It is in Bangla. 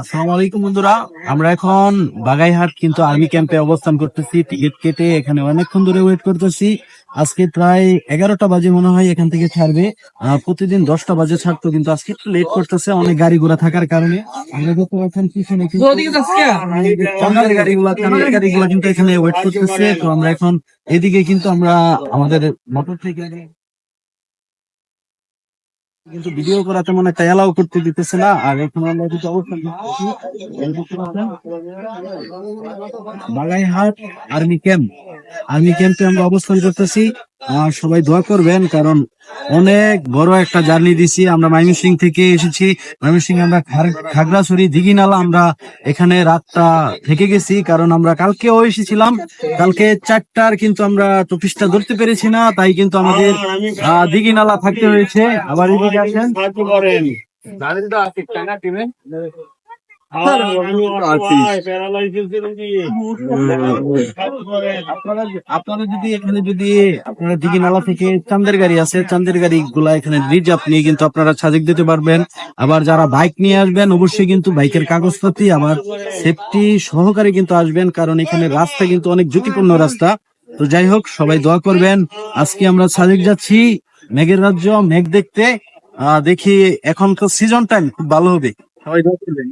আসসালামু আলাইকুম বন্ধুরা। আমরা এখন বাগাইহাট কিন্তু আর্মি ক্যাম্পে অবস্থান করতেছি। টিকিট কেটে এখানে অনেকক্ষণ ধরে ওয়েট করতেছি। আজকে প্রায় এগারোটা বাজে মনে হয় এখান থেকে ছাড়বে। প্রতিদিন দশটা বাজে ছাড়তো কিন্তু আজকে একটু লেট করতেছে অনেক গাড়ি ঘোড়া থাকার কারণে। আমরা পিছনে কিন্তু গাড়িগুলা চান্দার গাড়িগুলা কিন্তু এখানে ওয়েট করতেছে। তো আমরা এখন এদিকে কিন্তু আমরা আমাদের মোটর সাইকেলে কিন্তু ভিডিও করা তেমন একটা এলাও করতে দিতেছে না। আর এখন আমরা কিন্তু অবস্থান বাগাইহাট আর্মি ক্যাম্প আর্মি ক্যাম্পে আমরা অবস্থান করতেছি। সবাই দোয়া করবেন কারণ অনেক বড় একটা জার্নি দিছি। আমরা ময়মনসিং থেকে এসেছি। ময়মনসিং আমরা খাগড়াছড়ি দিঘিনালা আমরা এখানে রাতটা থেকে গেছি কারণ আমরা কালকেও এসেছিলাম। কালকে চারটার কিন্তু আমরা টপিসটা ধরতে পেরেছি না তাই কিন্তু আমাদের আহ, দিঘিনালা থাকতে হয়েছে। আবার এদিকে আসেন। আপনারা যদি এখানে যদি আপনারা দিঘিনালা থেকে চান্দের গাড়ি আছে চান্দের গাড়ি গুলা এখানে রিজার্ভ নিয়ে কিন্তু আপনারা সাজেক দিতে পারবেন। আবার যারা বাইক নিয়ে আসবেন অবশ্যই কিন্তু বাইকের কাগজপাতি আবার সেফটি সহকারে কিন্তু আসবেন কারণ এখানে রাস্তা কিন্তু অনেক ঝুঁকিপূর্ণ রাস্তা। তো যাই হোক সবাই দোয়া করবেন। আজকে আমরা সাজেক যাচ্ছি মেঘের রাজ্য মেঘ দেখতে। আহ দেখি এখন তো সিজন টাইম খুব ভালো হবে। সবাই দোয়া করবেন।